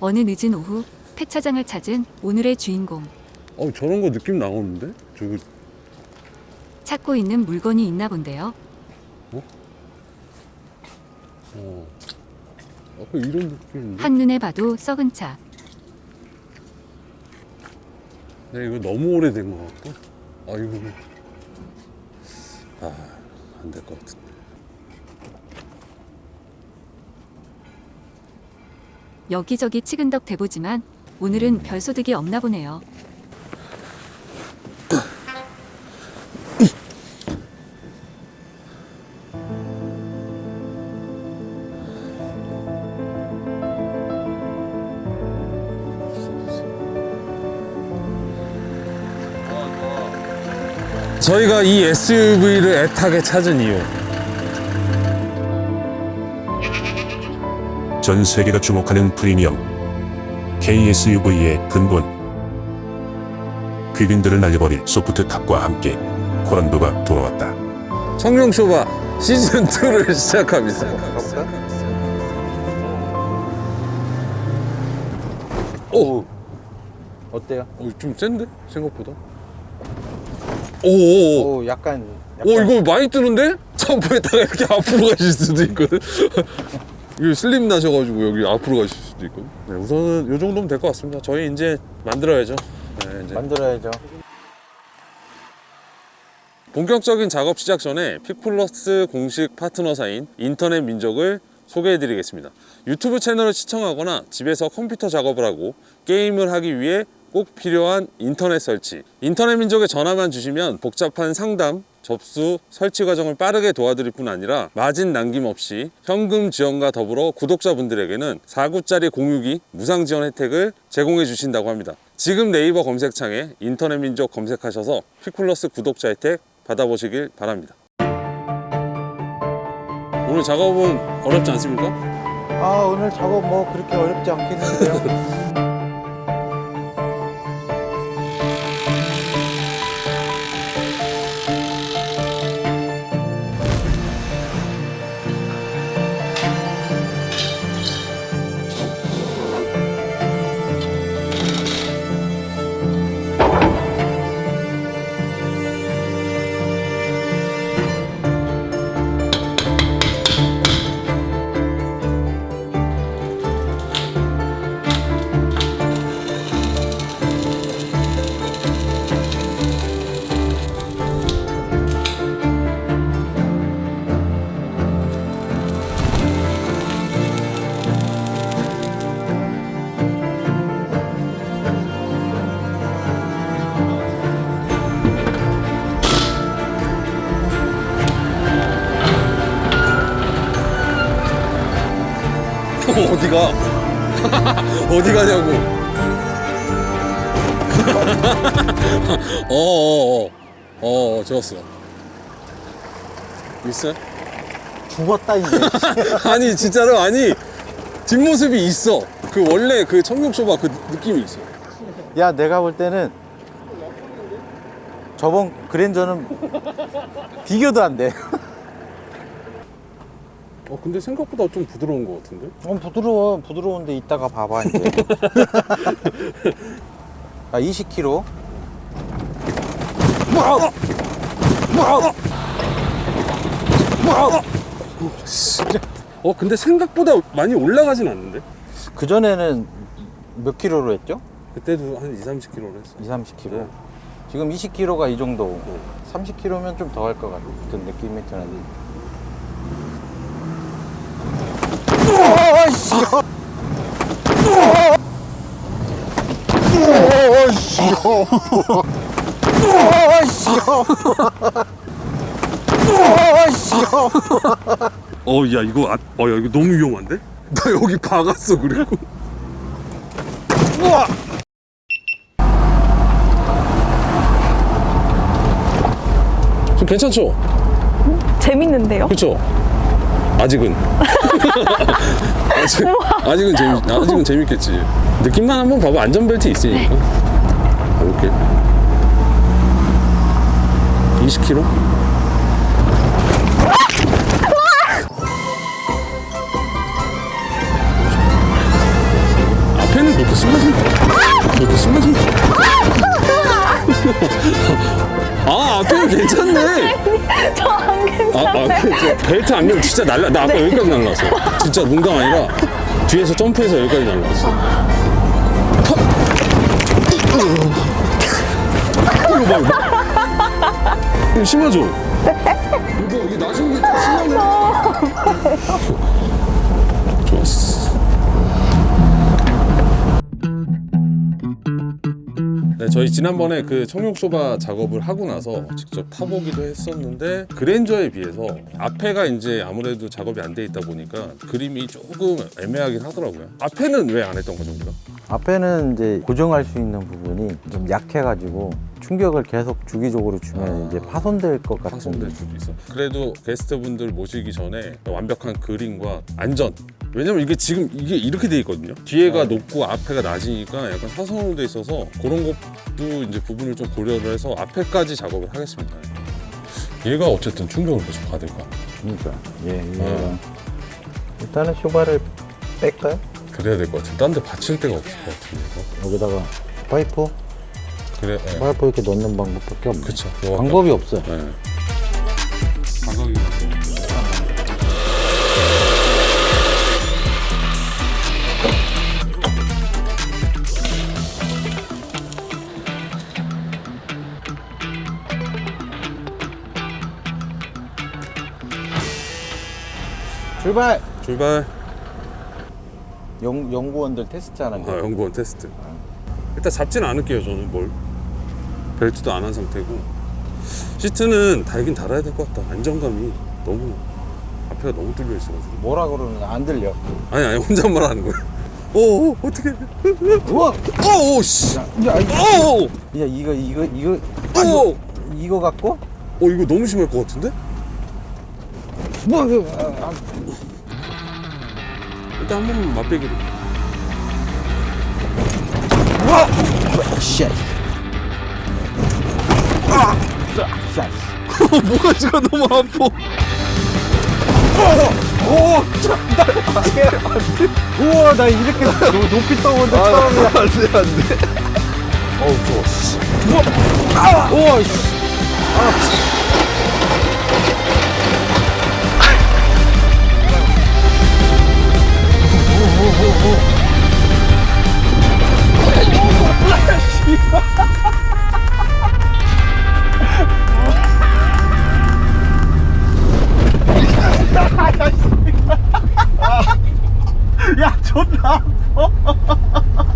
어느 늦은 오후 폐차장을 찾은 오늘의 주인공. 어 저런 거 느낌 나오는데? 저기 찾고 있는 물건이 있나 본데요. 어 약간 이런 느낌인데? 한눈에 봐도 썩은 차. 네 이거 너무 오래된 것 같고 아 이거 아 안 될 것 같은데 여기저기 치근덕 대보지만 오늘은 별 소득이 없나 보네요. 저희가 이 SUV를 애타게 찾은 이유 전 세계가 주목하는 프리미엄 KSUV의 근본 귀빈들을 날려버릴 소프트 탑과 함께 코란도가 돌아왔다. 청룡 쇼바 시즌 2를 시작합니다. 오, 어때요? 어, 좀 센데 생각보다. 오오오. 오 약간, 오 이거 많이 뜨는데? 점프했다가 이렇게 앞으로 가실 수도 있거든. 이거 슬림 나셔가지고 여기 앞으로 가실 수도 있거든. 네, 우선은 이 정도면 될 것 같습니다. 저희 이제 만들어야죠. 네, 이제. 만들어야죠. 본격적인 작업 시작 전에 픽플러스 공식 파트너사인 인터넷 민족을 소개해드리겠습니다. 유튜브 채널을 시청하거나 집에서 컴퓨터 작업을 하고 게임을 하기 위해 꼭 필요한 인터넷 설치. 인터넷 민족에 전화만 주시면 복잡한 상담, 접수, 설치 과정을 빠르게 도와드릴 뿐 아니라 마진 남김없이 현금 지원과 더불어 구독자분들에게는 4구짜리 공유기 무상 지원 혜택을 제공해 주신다고 합니다. 지금 네이버 검색창에 인터넷 민족 검색하셔서 픽플러스 구독자 혜택 받아보시길 바랍니다. 오늘 작업은 어렵지 않습니까? 아 오늘 작업 뭐 그렇게 어렵지 않겠는데요? 어디가? 어디 가냐고? 어어어 어, 어, 어, 좋았어. 있어요? 죽었다 이제. 아니 진짜로 아니 뒷모습이 있어. 그 원래 그 청룡쇼바 그 느낌이 있어. 야 내가 볼 때는 저번 그랜저는 비교도 안 돼. 어 근데 생각보다 좀 부드러운 것 같은데? 어, 부드러워 부드러운데 이따가 봐봐 이제. 아 20kg. 어 근데 생각보다 많이 올라가진 않는데? 그 전에는 몇 킬로로 했죠? 그때도 한 2, 30kg로 했어. 2, 30kg. 네. 지금 20kg가 이 정도. 30kg면 좀 더 할 것 같은 느낌이 드는데. 어, 야, 이거, 아, 어, 야, 이거 너무 위험한데? 나 여기 박았어, 그리고. 우와! 좀 괜찮죠? 재밌는데요? 그쵸? 아직은. 아직, 아직은 재밌, 아직은 재밌겠지. 느낌만 한번 봐봐. 안전벨트 있으니까. 이렇게. 20kg? 아. 아, 그, 그 벨트 안면 진짜 날라. 나 아까 여기까지 날라왔어. 진짜 농담 아니라 뒤에서 점프해서 여기까지 날라왔어. 이거 봐, 이거. 이거 심하죠? 이거 이게 낮은 게 심하네. 저희 지난번에 그 청룡소바 작업을 하고 나서 직접 타보기도 했었는데 그랜저에 비해서 앞에가 이제 아무래도 작업이 안 돼 있다 보니까 그림이 조금 애매하긴 하더라고요. 앞에는 왜 안 했던 거죠, 우리가? 앞에는 이제 고정할 수 있는 부분이 좀 약해가지고 충격을 계속 주기적으로 주면 이제 파손될 것 같은 파손될 수도 있어. 그래도 게스트분들 모시기 전에 완벽한 그림과 안전. 왜냐면 이게 지금 이게 이렇게 돼 있거든요. 뒤에가 높고 앞에가 낮으니까 약간 사선으로 돼 있어서 그런 것도 이제 부분을 좀 고려를 해서 앞에까지 작업을 하겠습니다. 얘가 어쨌든 충격을 계속 받을 거야. 그러니까 예, 예. 어. 일단은 쇼바를 뺄까요? 그래야 될 것 같아. 딴데 받칠 데가 없을 것 같은데. 이거. 여기다가 파이프 그래, 예. 파이프 이렇게 넣는 방법밖에 없네. 그쵸. 방법이 없어요. 예. 출발. 출발. 연, 연구원들 테스트하는 아, 거. 연구원 테스트. 일단 잡진 않을게요, 저는 뭘. 벨트도 안 한 상태고. 시트는 달긴 달아야 될 것 같다. 안정감이 너무 앞에가 너무 뚫려 있어가지고. 뭐라 그러는지 안 들려. 아니 아니 혼잣말 하는 거야. 오, 오 어떻게? 우와. 오, 오, 씨. 야, 이- 오, 야 이거 이거 이거 오, 이거 갖고 오 이거 너무 심할 것 같은데? 뭐 그, 아, 아, 일단 한 번만 맛배기로. 쉣. 아, 샷. 모가지가 너무 아파. 우와 나 이렇게 노- 높이 떠본 적 처음이야. 안돼 안돼. 어우 좋아. 씨. 우와 씨. 벨트 벨트야? 어? 어? 어? 어?